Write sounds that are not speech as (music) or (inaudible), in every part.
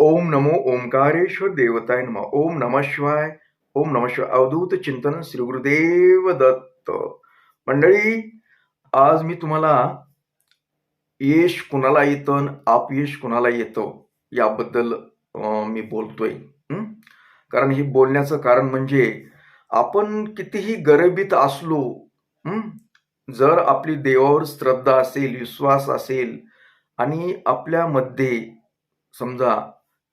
ओम नमो ओंकारेश्वर देवताय नम। ओम नम शिवाय ओम नम शिवाय। अवधूत चिंतन श्री गुरुदेव दत्त। मंडळी आज मी तुम्हाला यश कुणाला येतं आणि अपयश कुणाला येतं याबद्दल मी बोलतोय. कारण हे बोलण्याचं कारण म्हणजे आपण कितीही गरिबीत असलो जर आपली देवावर श्रद्धा असेल विश्वास असेल आणि आपल्यामध्ये समजा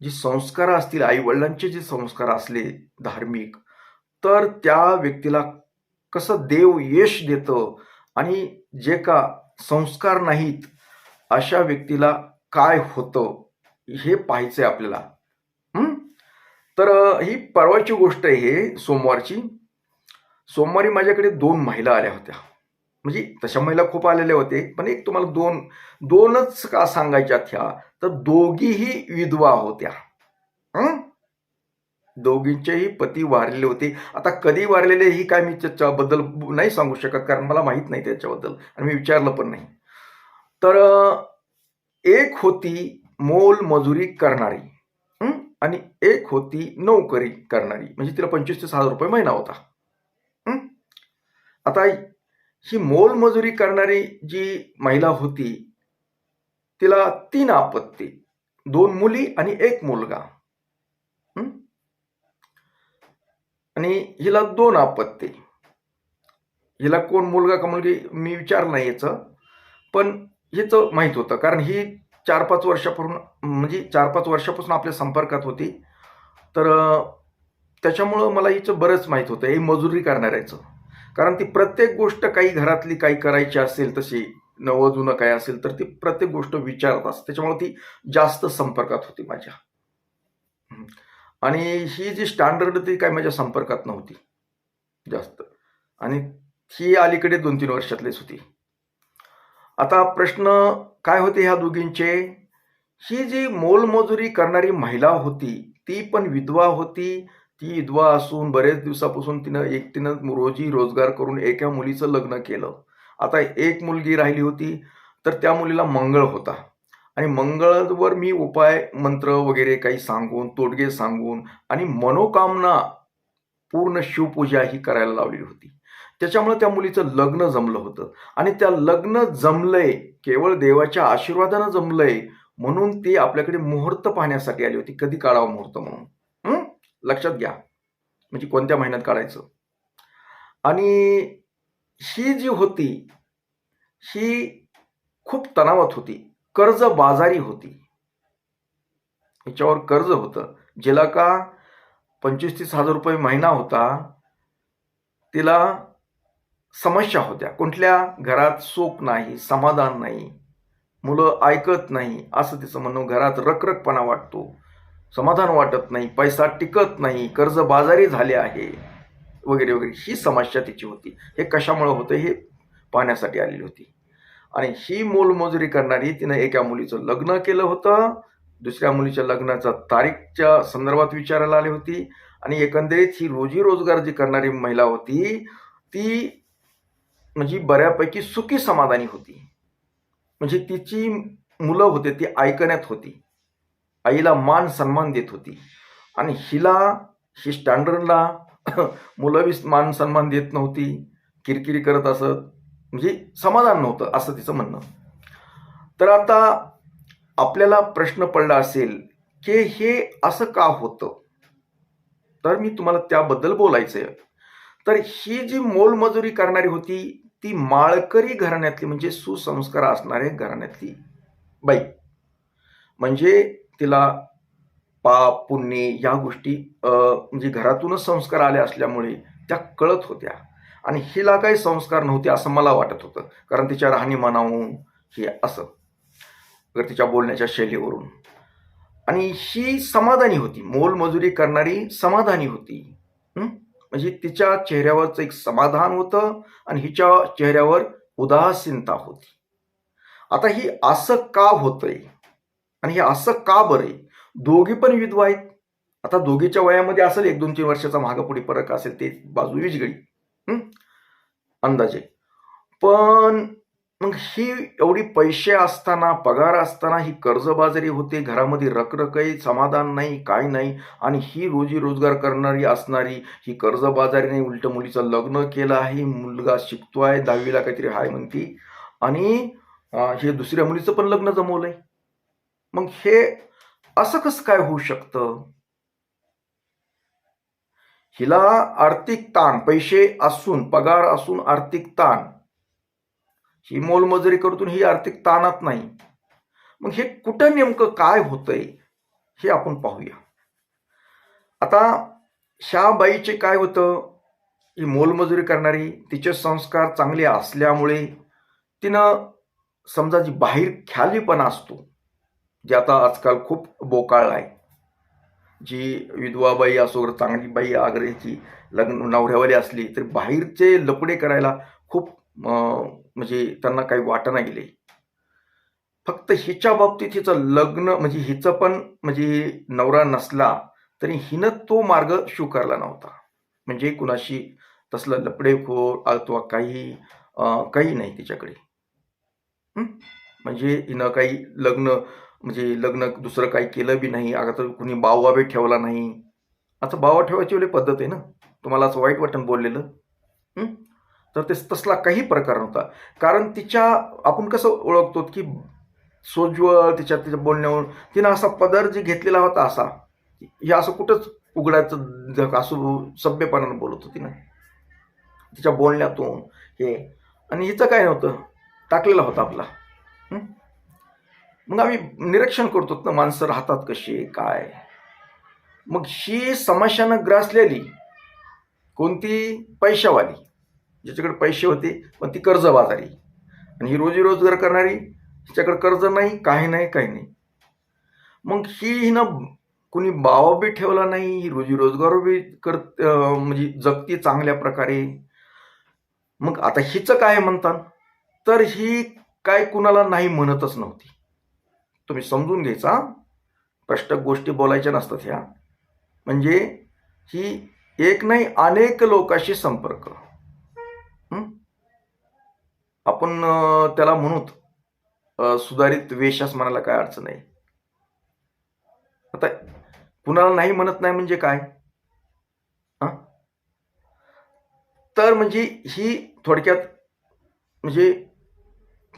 जे संस्कार असतील आई वडिलांचे जे संस्कार असले धार्मिक तर त्या व्यक्तीला कसं देव यश देतं आणि जे का संस्कार नाहीत अशा व्यक्तीला काय होतं हे पाहायचंय आपल्याला. तर ही परवाची गोष्ट आहे हे सोमवारची. सोमवारी माझ्याकडे दोन महिला आल्या होत्या. म्हणजे तशा महिला खूप आलेल्या होते. पण एक तुम्हाला दोन दोनच का सांगायच्या ह्या तर दोघीही विधवा होत्या. दोघींचेही पती वारलेले होते. आता कधी वारलेले ही काय मी त्याच्याबद्दल नाही सांगू शकत कारण मला माहीत नाही त्याच्याबद्दल. आणि मी विचारलं पण नाही. तर एक होती मोल मजुरी करणारी. आणि एक होती नोकरी करणारी. म्हणजे तिला पंचवीस ते सहा हजार रुपये महिना होता. आता ही मोलमजुरी करणारी जी महिला होती तिला तीन आपत्ती दोन मुली आणि एक मुलगा. आणि हिला दोन आपत्ती. हिला कोण मुलगा का मुलगी मी विचार नाही याचं पण हिचं माहीत होतं कारण ही चार पाच वर्षापासून म्हणजे चार पाच वर्षापासून आपल्या संपर्कात होती. तर त्याच्यामुळं मला हिचं बरंच माहीत होतं हे मजुरी करणाऱ्याचं. कारण ती प्रत्येक गोष्ट काही घरातली काही करायची असेल तशी नवं जुनं काय असेल तर ती प्रत्येक गोष्ट विचारत असते. त्याच्यामुळे ती जास्त संपर्कात होती माझ्या. आणि ही जी स्टँडर्ड ती काय माझ्या संपर्कात नव्हती. जास्त. आणि ही अलीकडे दोन तीन वर्षातलीच होती. आता प्रश्न काय होते ह्या दोघींचे? ही जी मोलमजुरी करणारी महिला होती ती पण विधवा होती ती विधवा असून बरेच दिवसापासून तिनं एकटीनं रोजी रोजगार करून एका मुलीचं लग्न केलं. आता एक मुलगी राहिली होती तर त्या मुलीला मंगळ होता. आणि मंगळवर मी उपाय मंत्र वगैरे काही सांगून तोडगे सांगून आणि मनोकामना पूर्ण शिवपूजा ही करायला लावलेली होती. त्याच्यामुळे त्या मुलीचं लग्न जमलं होतं. आणि त्या लग्न जमलंय केवळ देवाच्या आशीर्वादानं जमलंय म्हणून ती आपल्याकडे मुहूर्त पाहण्यासाठी आली होती कधी काढावा मुहूर्त म्हणून. लक्षात घ्या. म्हणजे कोणत्या महिन्यात काढायचं? आणि ही जी होती ही खूप तणावात होती. कर्ज बाजारी होती. हिच्यावर कर्ज होतं. जिला का पंचवीस तीस हजार रुपये महिना होता तिला समस्या होत्या. कुठल्या? घरात सुख नाही समाधान नाही मुलं ऐकत नाही असं तिचं म्हणणं घरात रखरखपणा वाटतो. समाधान वाटत नाही पैसा टिकत नाही कर्ज बाजारी झाले आहे वगैरे वगैरे. ही समस्या तिची होती. हे कशामुळे होतं हे पाहण्यासाठी आलेली होती. आणि ही मोलमजुरी करणारी तिनं एका मुलीचं लग्न केलं होतं. दुसऱ्या मुलीच्या लग्नाचा तारीखच्या संदर्भात विचारायला आली होती. आणि एकंदरीत ही रोजी रोजगार जी करणारी महिला होती ती म्हणजे बऱ्यापैकी सुखी समाधानी होती. म्हणजे तिची मुलं होते ती ऐकण्यात होती. आईला मान सन्मान देत होती. आणि हिला ही स्टँडर्डला (coughs) मुलं मान सन्मान देत नव्हती किरकिरी करत असत म्हणजे समाधान नव्हतं असं तिचं म्हणणं. तर आता आपल्याला प्रश्न पडला असेल की हे असं का होतं? तर मी तुम्हाला त्याबद्दल बोलायचं आहे तर ही जी मोलमजुरी करणारी होती ती माळकरी घराण्यातली म्हणजे सुसंस्कार असणाऱ्या घराण्यातली बाई. म्हणजे तिला पाप पुण्य या गोष्टी अं, म्हणजे घरातूनच संस्कार आले असल्यामुळे त्या कळत होत्या. आणि हिला काही संस्कार नव्हते असं मला वाटत होतं. कारण तिच्या राहणीमानावरून हे असं तर तिच्या बोलण्याच्या शैलीवरून. आणि ही समाधानी होती. मोलमजुरी करणारी समाधानी होती. म्हणजे तिच्या चेहऱ्यावरचं एक समाधान होतं आणि हिच्या चेहऱ्यावर उदासीनता होती. आता ही असं का होतंय? आणि हे असं का बरं? आहे दोघी पण विधवा आहेत. आता दोघीच्या वयामध्ये असेल एक दोन तीन वर्षाचा मागापुढे फरक असेल ते बाजू विजगळी. अंदाजे. पण मग ही एवढी पैसे असताना पगार असताना ही कर्जबाजारी होते घरामध्ये रखरखही समाधान नाही काय नाही. आणि ही रोजी रोजगार करणारी असणारी ही कर्जबाजारीने उलट मुलीचं लग्न केलं आहे मुलगा शिकतो आहे दहावीला काहीतरी हाय म्हणती. आणि हे दुसऱ्या मुलीचं पण लग्न जमवलंय. मग हे असं कसं काय होऊ शकतं? हिला आर्थिक ताण पैसे असून पगार असून आर्थिक ताण. ही मोलमजुरी करतून ही आर्थिक ताणात नाही. मग हे कुठं नेमकं काय होतंय हे आपण पाहूया. आता ह्या बाईचे काय होतं? ही मोलमजुरी करणारी तिचे संस्कार चांगले असल्यामुळे तिनं समजा जी बाहेर ख्यालीपणा असतो जे आता आजकाल खूप बोकाळ आहे. जी विधवाबाई असो चांगली बाई आग्रहीची लग्न नवऱ्यावाली असली तरी बाहेरचे लपडे करायला खूप म्हणजे त्यांना काही वाटणं गेले. फक्त हिच्या बाबतीत हिचं लग्न म्हणजे हिचं पण म्हणजे नवरा नसला तरी हिनं तो मार्ग स्वीकारला नव्हता. म्हणजे कुणाशी तसलं लपडेखोर अथवा काही काही नाही तिच्याकडे. म्हणजे हिनं काही लग्न म्हणजे लग्न दुसरं काही केलं बी नाही आता तर कुणी बाववा बी ठेवला नाही. असं बावा ठेवायची वेळी पद्धत आहे ना? तुम्हाला असं वाईट वाटण बोललेलं? तर ते तसला काही प्रकार नव्हता. कारण तिच्या आपण कसं ओळखतो की सोज्वळ तिच्या तिच्या बोलण्यावर तिनं असा पदर जे घेतलेला होता असा हे असं कुठंच उघडायचं असू सभ्यपणानं बोलत होती ना? तिच्या बोलण्यातून हे. आणि हिचं काय नव्हतं? टाकलेला होता आपला. मग आम्ही निरीक्षण करतो ना माणसं राहतात कशी? काय? मग ही समस्यानं ग्रासलेली कोणती? पैशावाली. ज्याच्याकडे पैसे होते पण ती कर्जबाजारी. आणि ही रोजी रोजगार करणारी तिच्याकडे कर्ज नाही काही नाही काही नाही. मग ही हिनं कुणी बावा बी ठेवला नाही ही रोजी रोजगार बी कर म्हणजे जगती चांगल्या प्रकारे. मग आता हिचं काय म्हणतात? तर ही काय कुणाला नाही म्हणतच नव्हती. तुम्ही समजून घ्यायचा. स्पष्ट गोष्टी बोलायच्या नसतात ह्या. म्हणजे ही एक नाही अनेक लोकांशी संपर्क. आपण त्याला म्हणूत सुधारित वेशास म्हणायला काय अडचण नाही. आता कुणाला नाही म्हणत नाही म्हणजे काय? तर म्हणजे ही थोडक्यात म्हणजे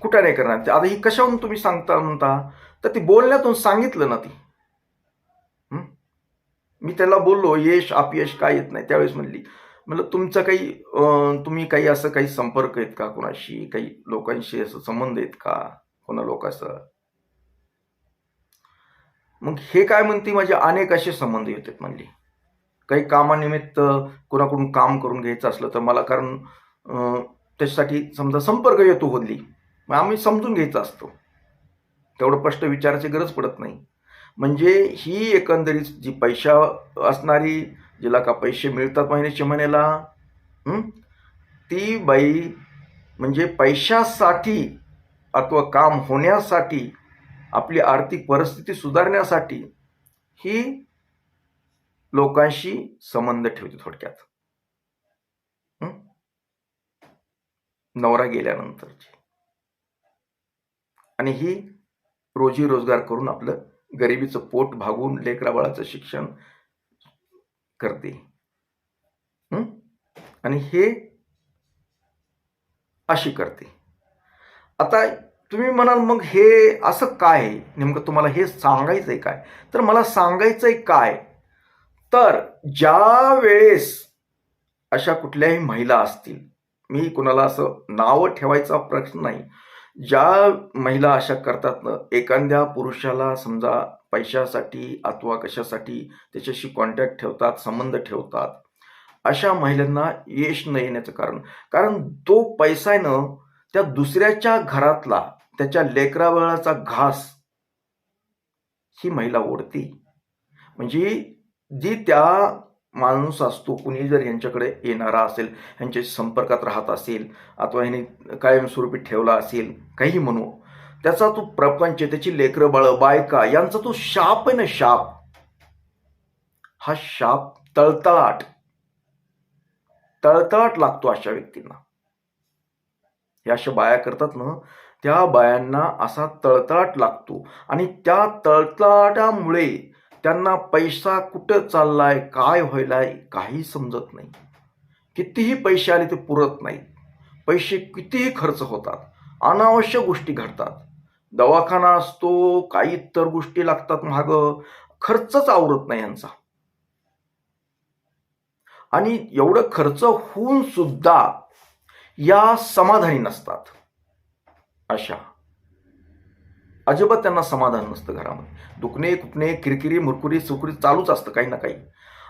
कुठं नाही करणार? ते आता ही कशाहून तुम्ही सांगता म्हणता? तर ती बोलण्यातून सांगितलं ना ती. मी त्याला बोललो यश अपयश काय येत नाही? त्यावेळेस म्हणली म्हणलं तुमचं काही तुम्ही काही असं काही संपर्क आहेत का कोणाशी? काही लोकांशी असं संबंध आहेत का? कोणा लोकांचं मग हे काय म्हणते? माझे अनेक असे संबंध येतात म्हणली. काही कामानिमित्त कोणाकडून काम करून घ्यायचं असलं तर मला कारण त्याच्यासाठी समजा संपर्क येतो होदली मग आम्ही समजून घ्यायचा असतो. तेवढं स्पष्ट विचारायची गरज पडत नाही. म्हणजे ही एकंदरीत जी पैशा असणारी जिला का पैसे मिळतात महिन्याच्या महिन्याला ती बाई म्हणजे पैशासाठी अथवा काम होण्यासाठी आपली आर्थिक परिस्थिती सुधारण्यासाठी ही लोकांशी संबंध ठेवते थोडक्यात. नवरा गेल्यानंतरची. आणि ही रोजी रोजगार करून आपलं गरिबीचं पोट भागून लेकरा बाळाचं शिक्षण करते. आणि हे अशी करते. आता तुम्ही म्हणाल मग हे असं काय आहे? नेमकं तुम्हाला हे सांगायचंय काय? तर मला सांगायचंय काय? तर ज्या वेळेस अशा कुठल्याही महिला असतील मी कुणाला असं नावं ठेवायचा प्रश्न नाही ज्या महिला अशा करतात ना एखाद्या पुरुषाला समजा पैशासाठी अथवा कशासाठी त्याच्याशी कॉन्टॅक्ट ठेवतात संबंध ठेवतात अशा महिलांना यश न येण्याचं कारण. कारण तो पैसा आहे ना त्या दुसऱ्याच्या घरातला त्याच्या लेकराबाळाचा घास ही महिला ओढती. म्हणजे जी त्या माणूस असतो कुणी जर यांच्याकडे येणारा असेल यांच्या संपर्कात राहत असेल अथवा ह्याने कायमस्वरूपी ठेवला असेल काही म्हणू त्याचा तो प्रपंच त्याची लेकरं बाळ बायका यांचा तो शाप आहे ना शाप. हा शाप तळतळाट तळतळाट लागतो अशा व्यक्तींना. या अशा बाया करतात ना त्या बायांना असा तळतळाट लागतो. आणि त्या तळतळाटामुळे त्यांना पैसा कुठं चाललाय काय व्हायलाय काही समजत नाही. कितीही पैसे आले ते पुरत नाहीत. पैसे कितीही खर्च होतात अनावश्यक गोष्टी घडतात. दवाखाना असतो काही इतर गोष्टी लागतात महाग खर्चच आवरत नाही यांचा. आणि एवढं खर्च होऊन सुद्धा या समाधानी नसतात. अशा. अजिबात त्यांना समाधान नसतं घरामध्ये. दुखणे कुपणे किरकिरी मुरकुरी सुकुरी चालूच असतं काही ना काही.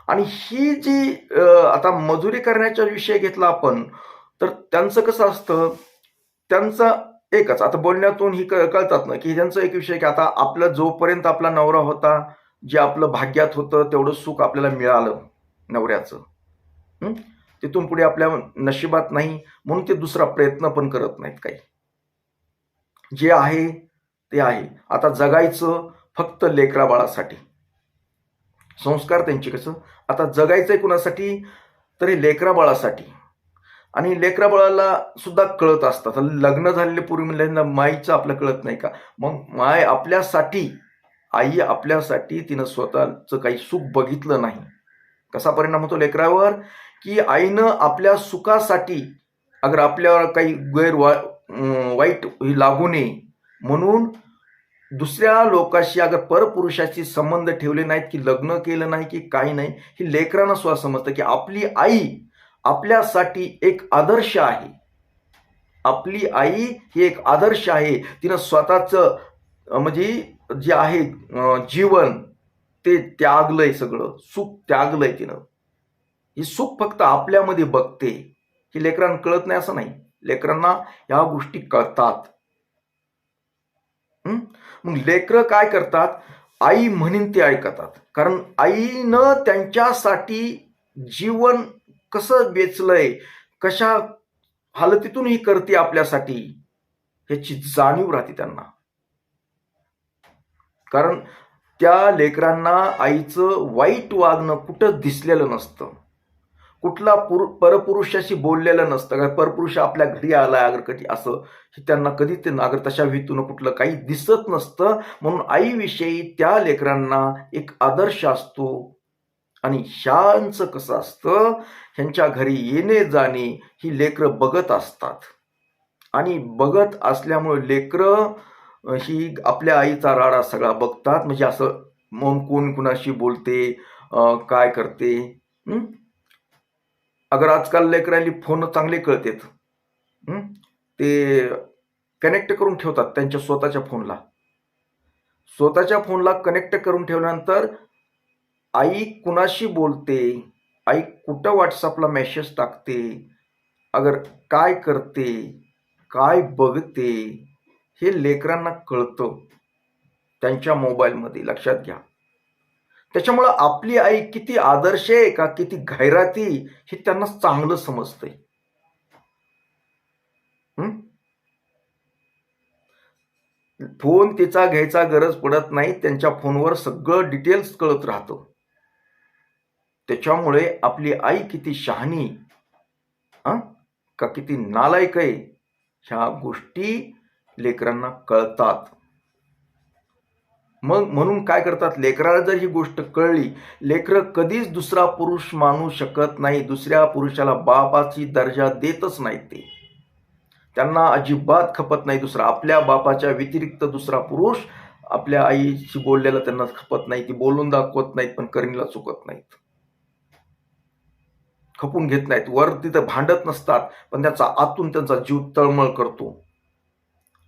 आणि ही जी आता मजुरी करण्याचा विषय घेतला आपण तर त्यांचं कसं असतं? त्यांचं एकच आता बोलण्यातून ही कळतात ना की त्यांचं एक विषय की आता आपला जोपर्यंत आपला नवरा होता जे आपलं भाग्यात होतं तेवढं सुख आपल्याला मिळालं नवऱ्याचं. तिथून पुढे आपल्या नशिबात नाही म्हणून ते दुसरा प्रयत्न पण करत नाहीत काही. जे आहे ते आहे. आता जगायचं फक्त लेकरा बाळासाठी. संस्कार त्यांचे कसं? आता जगायचं आहे कुणासाठी? तरी लेकरा बाळासाठी. आणि लेकरा बाळाला सुद्धा कळत असतात लग्न झालेले पूर्वी म्हणल्या माईचं आपलं कळत नाही का? मग माय आपल्यासाठी आई आपल्यासाठी तिनं स्वतःचं काही सुख बघितलं नाही. कसा परिणाम होतो लेकरावर? की आईनं आपल्या सुखासाठी अगर आपल्यावर काही गैर वा वाईट ही लागू नये म्हणून दुसऱ्या लोकाशी अगर परपुरुषाशी संबंध ठेवले नाहीत की लग्न केलं नाही की काही नाही ही लेकरांना सुद्धा समजतं की आपली आई आपल्यासाठी एक आदर्श आहे. आपली आई ही एक आदर्श आहे. तिनं स्वतःचं म्हणजे जे आहे जीवन ते त्यागलंय सगळं. सुख त्यागलंय तिनं. ही सुख फक्त आपल्यामध्ये बघते. ही लेकरांना कळत नाही असं नाही. लेकरांना ह्या गोष्टी कळतात. मग लेकरं काय करतात? आई म्हणीन ते ऐकतात. कारण आईनं त्यांच्यासाठी जीवन कसं बेचलंय कशा हालतीतून ही करते आपल्यासाठी ह्याची जाणीव राहते त्यांना. कारण त्या लेकरांना आईचं वाईट वागणं कुठं दिसलेलं नसतं. कुठला पुरु परपुरुषाशी बोललेलं नसतं. का परपुरुष आपल्या घरी आलाय अगर कधी असं हे त्यांना कधी ते अगर तशा भीतून कुठलं काही दिसत नसतं. म्हणून आईविषयी त्या लेकरांना एक आदर्श असतो. आणि ह्यांचं कसं असतं? ह्यांच्या घरी येणे जाणे ही लेकरं बघत असतात. आणि बघत असल्यामुळे लेकरं ही आपल्या आईचा राडा सगळा बघतात. म्हणजे असं मग कोण कुणाशी बोलते काय करते अगर आजकाल लेकरांनी फोन चांगले कळतेत ते कनेक्ट करून ठेवतात त्यांच्या स्वतःच्या फोनला. स्वतःच्या फोनला कनेक्ट करून ठेवल्यानंतर आई कुणाशी बोलते? आई कुठं व्हॉट्सअपला मेसेज टाकते? अगर काय करते? काय बघते? हे लेकरांना कळतं. त्यांच्या मोबाईलमध्ये लक्षात घ्या. त्याच्यामुळं आपली आई किती आदर्श आहे का किती घैराती हे त्यांना चांगलं समजतंय. फोन तिचा घ्यायचा गरज पडत नाही त्यांच्या फोनवर सगळं डिटेल्स कळत राहतं. त्याच्यामुळे आपली आई किती शहाणी हं? का किती नालायक आहे ह्या गोष्टी लेकरांना कळतात. मग म्हणून काय करतात? लेकराला जर ही गोष्ट कळली लेकरं कधीच दुसरा पुरुष मानू शकत नाही दुसऱ्या पुरुषाला बापाची दर्जा देतच नाहीत ते. त्यांना अजिबात खपत नाही दुसरा. आपल्या बापाच्या व्यतिरिक्त दुसरा पुरुष आपल्या आईशी बोललेला त्यांना खपत नाही ती बोलून दाखवत नाहीत पण करणीला चुकत नाहीत. खपून घेत नाहीत. वर तिथं भांडत नसतात पण त्याचा आतून त्यांचा जीव तळमळ करतो.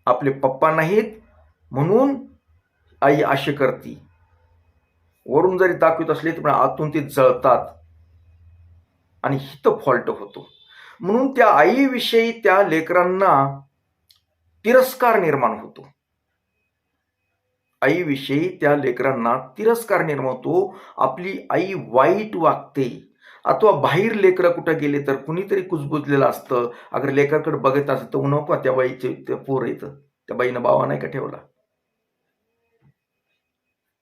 आपले पप्पा नाहीत म्हणून आई अशी करती. वरून जरी दाखवत असले तर आतून ते जळतात. आणि हित फॉल्ट होतो. म्हणून त्या आईविषयी त्या लेकरांना तिरस्कार निर्माण होतो. आईविषयी त्या लेकरांना तिरस्कार निर्माण होतो आपली आई वाईट वागते. अथवा बाहेर लेकरं कुठं गेले तर कुणीतरी कुजबुजलेलं असतं. अगर लेकराकडे बघत असतं तर उन्हा त्या बाईचे ते पोर येतं त्या बाईनं बावा नाही का ठेवला?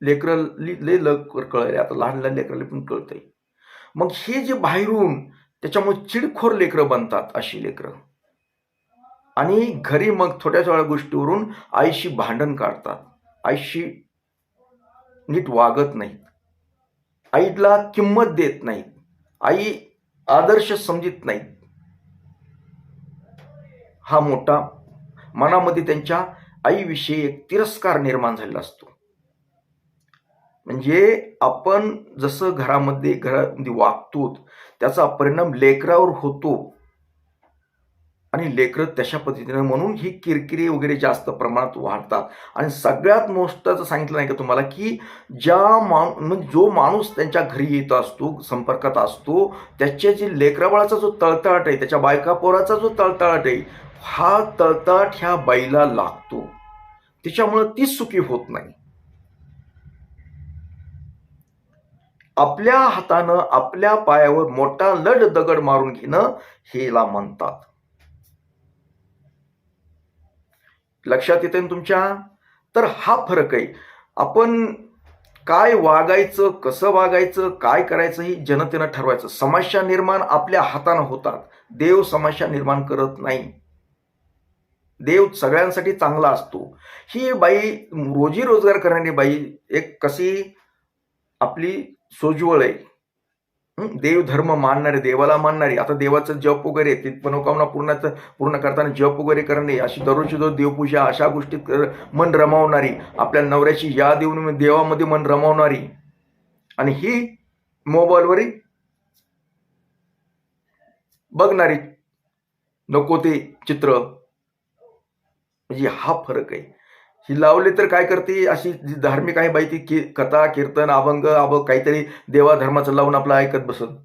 लेकरं लि- लय लवकर कळले आता लहान लहान लेकराला पण कळतंय. मग हे जे बाहेरून त्याच्यामुळे चिडखोर लेकरं बनतात अशी लेकरं. आणि घरी मग थोड्या थोड्या गोष्टीवरून आईशी भांडण काढतात. आईशी नीट वागत नाहीत. आईला किंमत देत नाहीत. आई आदर्श समजित नाहीत. हा मोठा मनामध्ये त्यांच्या आईविषयी एक तिरस्कार निर्माण झालेला असतो. म्हणजे आपण जसं घरामध्ये घरामध्ये वागतो त्याचा परिणाम लेकरावर होतो. आणि लेकरं तशा पद्धतीनं म्हणून ही किरकिरी वगैरे जास्त प्रमाणात वाढतात. आणि सगळ्यात मोस्टाचं सांगितलं नाही का तुम्हाला की ज्या माणू म्हणजे जो माणूस त्यांच्या घरी येत असतो संपर्कात असतो त्याच्या जे लेकराबाळाचा जो तळतळाट आहे त्याच्या बायका पोराचा जो तळतळाट आहे हा तळतळाट ह्या बाईला लागतो. त्याच्यामुळं ती सुखी होत नाही. आपल्या हातानं आपल्या पायावर मोठा लड दगड मारून घेणं हेला म्हणतात. लक्षात येते ना तुमच्या? तर हा फरक आहे. आपण काय वागायचं कसं वागायचं काय करायचं ही जनतेनं ठरवायचं. समस्या निर्माण आपल्या हातानं होतात. देव समस्या निर्माण करत नाही. देव सगळ्यांसाठी चांगला असतो. ही बाई रोजी रोजगार करणारी बाई एक कशी आपली सोज्वळ आहे देव धर्म मानणारे देवाला मानणारी आता देवाचं जप वगैरे ते मनोकामना पूर्ण पूर्ण करताना जप वगैरे करणे अशी दररोजची दररोज देवपूजा अशा गोष्टीत मन रमावणारी आपल्या नवऱ्याची या देऊन देवामध्ये मन रमावणारी. आणि ही मोबाईलवरील बघणारी नको ते चित्र. म्हणजे हा फरक आहे. ही लावले तर काय करते? अशी जी धार्मिक आहे बाई ती की कथा कीर्तन अभंग अभंग काहीतरी देवा धर्माचं लावून आपलं ऐकत बसत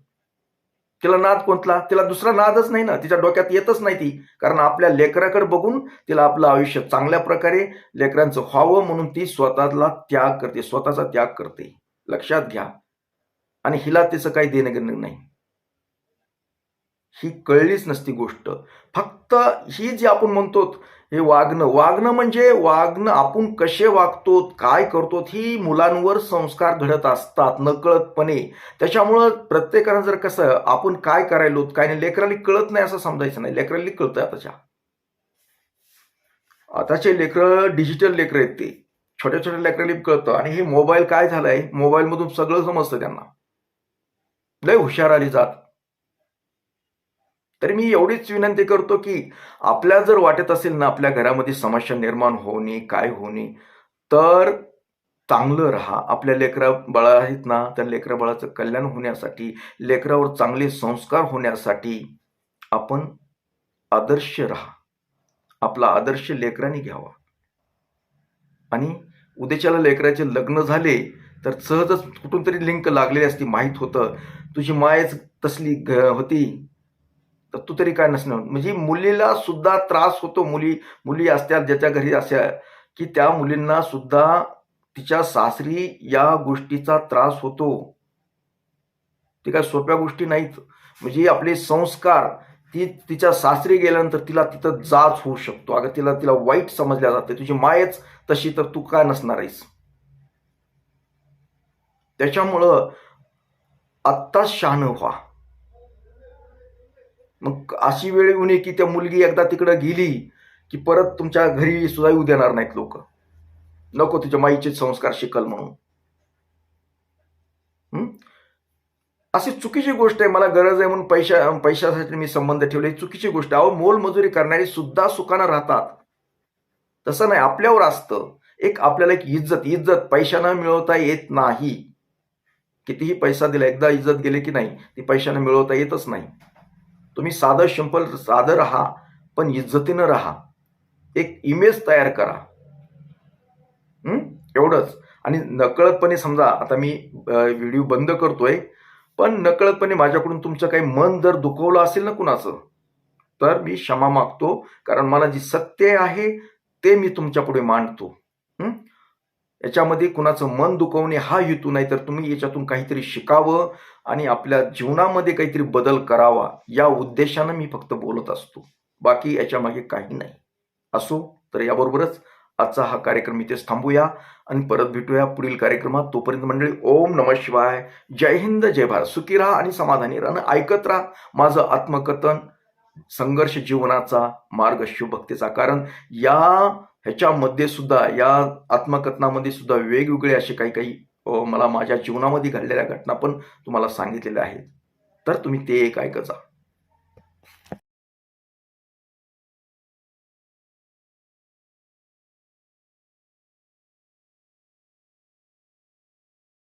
तिला नाद कोणतला तिला दुसरा नादच नाही ना. तिच्या डोक्यात येतच नाही ती. कारण आपल्या लेकराकडे बघून तिला आपलं आयुष्य चांगल्या प्रकारे लेकरांचं व्हावं म्हणून ती स्वतःला त्याग करते. स्वतःचा त्याग करते. लक्षात घ्या. आणि हिला तिचं काही देणं घेणं नाही. ही कळलीच नसती गोष्ट. फक्त ही जी आपण म्हणतो हे वागणं. वागणं म्हणजे वागणं आपण कसे वागतो काय करतो ही मुलांवर संस्कार घडत असतात नकळतपणे. त्याच्यामुळं प्रत्येकानं जर कसं आपण काय करायलो काय नाही लेकराला कळत नाही असं समजायचं नाही. लेकराला कळतं आताच्या आताचे लेकरं डिजिटल लेकरं आहेत ते. छोट्या छोट्या लेकराला कळतं. आणि हे मोबाईल काय झालंय? मोबाईलमधून सगळं समजतं त्यांना. लय हुशार आली जात. तर मी एवढीच विनंती करतो की आपल्या जर वाटत असेल ना आपल्या घरामध्ये समस्या निर्माण होणे काय होणे तर चांगलं राहा. आपल्या लेकरा बाळा आहेत ना त्या लेकरा बाळाचं कल्याण होण्यासाठी लेकरावर चांगले संस्कार होण्यासाठी आपण आदर्श राहा. आपला आदर्श लेकराने घ्यावा. आणि उद्याच्याला लेकराचे लग्न झाले तर सहजच कुठून तरी लिंक लागलेली असती माहीत होतं. तुझी मायच तसली घ होती. तर तू तरी काय नसणार म्हणजे मुलीला सुद्धा त्रास होतो मुली मुली असतात ज्याच्या घरी अशा की त्या मुलींना सुद्धा तिच्या सासरी या गोष्टीचा त्रास होतो. ते काय सोप्या गोष्टी नाहीत. म्हणजे आपले संस्कार ती तिच्या सासरी गेल्यानंतर तिला तिथं जाच होऊ शकतो. अगं तिला तिला वाईट समजल्या जाते. तुझी मायच तशी तर तू काय नसणार आहेस? त्याच्यामुळं आत्ताच शहाणं व्हा. मग अशी वेळ येऊ नये की त्या मुलगी एकदा तिकडं गेली की परत तुमच्या घरी सुद्धा येऊ देणार नाहीत लोक. नको तुझ्या माईचे संस्कार शिकल म्हणून. अशी चुकीची गोष्ट आहे मला गरज आहे म्हणून पैशा पैशासाठी मी संबंध ठेवले. ही चुकीची गोष्ट आहे. अहो मोलमजुरी करणारी सुद्धा सुखानं राहतात. तसं नाही आपल्यावर असतं. एक आपल्याला एक इज्जत इज्जत पैशानं मिळवता येत नाही. कितीही पैसा दिला एकदा इज्जत गेली की नाही ती पैशानं मिळवता येतच नाही. तुम्ही साधं शिंपल साधं राहा पण इज्जतीनं राहा. एक इमेज तयार करा. एवढंच. आणि नकळतपणे समजा आता मी व्हिडिओ बंद करतोय पण नकळतपणे माझ्याकडून तुमचं काही मन जर दुखवलं असेल ना कुणाचं तर मी क्षमा मागतो कारण मला जी सत्य आहे ते मी तुमच्यापुढे मांडतो याच्यामध्ये कुणाचं मन दुखवणे हा हेतू नाही तर तुम्ही याच्यातून काहीतरी शिकावं आणि आपल्या जीवनामध्ये काहीतरी बदल करावा या उद्देशानं मी फक्त बोलत असतो. बाकी याच्यामागे काही नाही. असो तर याबरोबरच आजचा हा कार्यक्रम इथेच थांबूया आणि परत भेटूया पुढील कार्यक्रमात. तोपर्यंत मंडळी ओम नम शिवाय. जय हिंद जय भारत. सुखी राहा आणि समाधानी राहा आणि ऐकत राहा माझं आत्मकथन संघर्ष जीवनाचा मार्ग शिवभक्तीचा. कारण या ह्याच्यामध्ये सुद्धा या आत्मकथनामध्ये सुद्धा वेगवेगळे असे काही काही मला माझ्या जीवनामध्ये घडलेल्या घटना पण तुम्हाला सांगितलेल्या आहेत. तर तुम्ही ते एक ऐकत जा.